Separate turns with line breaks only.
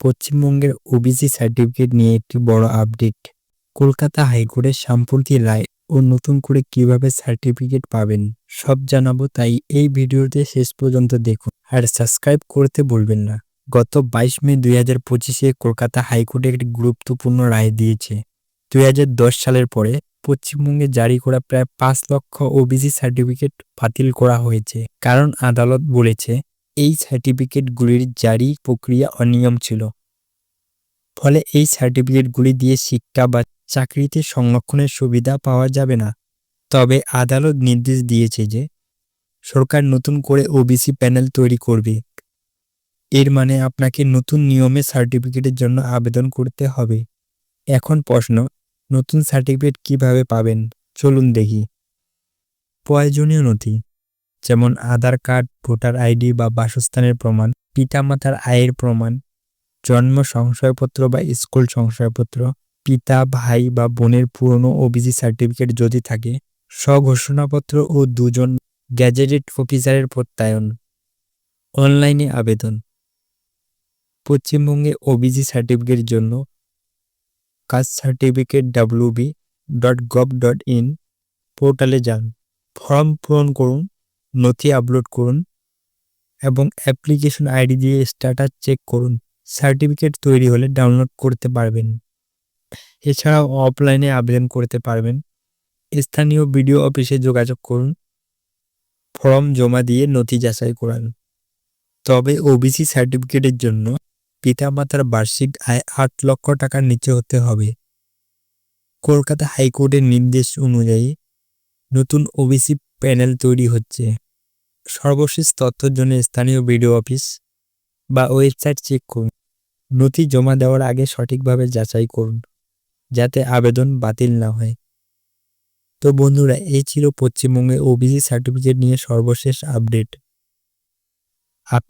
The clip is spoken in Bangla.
পশ্চিমবঙ্গের ওবিসি সার্টিফিকেট নিয়ে একটি বড় আপডেট কলকাতা হাইকোর্টের সাম্প্রতি রায় ও নতুন করে কীভাবে সার্টিফিকেট পাবেন, সব জানাব, তাই এই ভিডিওতে শেষ পর্যন্ত দেখুন। আর সাবস্ক্রাইব করতে ভুলবেন না। গত বাইশ মে দুই হাজার পঁচিশে কলকাতা হাইকোর্টে একটি গুরুত্বপূর্ণ রায় দিয়েছে। দুই হাজার দশ সালের পরে পশ্চিমবঙ্গে জারি করা প্রায় পাঁচ লক্ষ ওবিসি সার্টিফিকেট বাতিল করা হয়েছে। কারণ আদালত বলেছে এই সার্টিফিকেটগুলির জারি প্রক্রিয়া অনিয়ম ছিল। ফলে এই সার্টিফিকেটগুলি দিয়ে শিক্ষা বা চাকরিতে সংরক্ষণের সুবিধা পাওয়া যাবে না। তবে আদালত নির্দেশ দিয়েছে যে, সরকার নতুন করে ওবিসি প্যানেল তৈরি করবে। এর মানে আপনাকে নতুন নিয়মে সার্টিফিকেটের জন্য আবেদন করতে হবে। এখন প্রশ্ন, নতুন সার্টিফিকেট কীভাবে পাবেন? চলুন দেখি। প্রয়োজনীয় নথি যেমন আধার কার্ড, ভোটার আইডি বা বাসস্থানের প্রমাণ, পিতামাতার আয়ের প্রমাণ, জন্ম সংশয়পত্র বা স্কুল সংশয়পত্র, পিতা, ভাই বা বোনের পুরনো ওবিসি সার্টিফিকেট যদি থাকে, স্বঘোষণাপত্র ও দুজন গ্যাজেটেড অফিসারের প্রত্যয়ন। অনলাইনে আবেদন। পশ্চিমবঙ্গে ওবিসি সার্টিফিকেটের জন্য caste certificate WB dot gov dot in পোর্টালে যান। ফর্ম পূরণ করুন নথি আপলোড করুন এবং অ্যাপ্লিকেশন আইডি দিয়ে স্ট্যাটাস চেক করুন। সার্টিফিকেট তৈরি হলে ডাউনলোড করতে পারবেন। এছাড়াও অফলাইনে আবেদন করতে পারবেন। স্থানীয় বিডিও অফিসে যোগাযোগ করুন। ফর্ম জমা দিয়ে নথি যাচাই করান। তবে ওবিসি সার্টিফিকেটের জন্য পিতামাতার বার্ষিক আয় আট লক্ষ টাকার নিচে হতে হবে। কলকাতা হাইকোর্টের নির্দেশ অনুযায়ী নতুন ওবিসি প্যানেল তৈরি হচ্ছে। সর্বশেষ তথ্যের জন্য স্থানীয় বিডিও অফিস বা ওয়েবসাইট চেক করুন। নথি জমা দেওয়ার আগে সঠিকভাবে যাচাই করুন, যাতে আবেদন বাতিল না হয়। তো বন্ধুরা, এই ছিল পশ্চিমবঙ্গে ওবিসি সার্টিফিকেট নিয়ে সর্বশেষ আপডেট। আপনার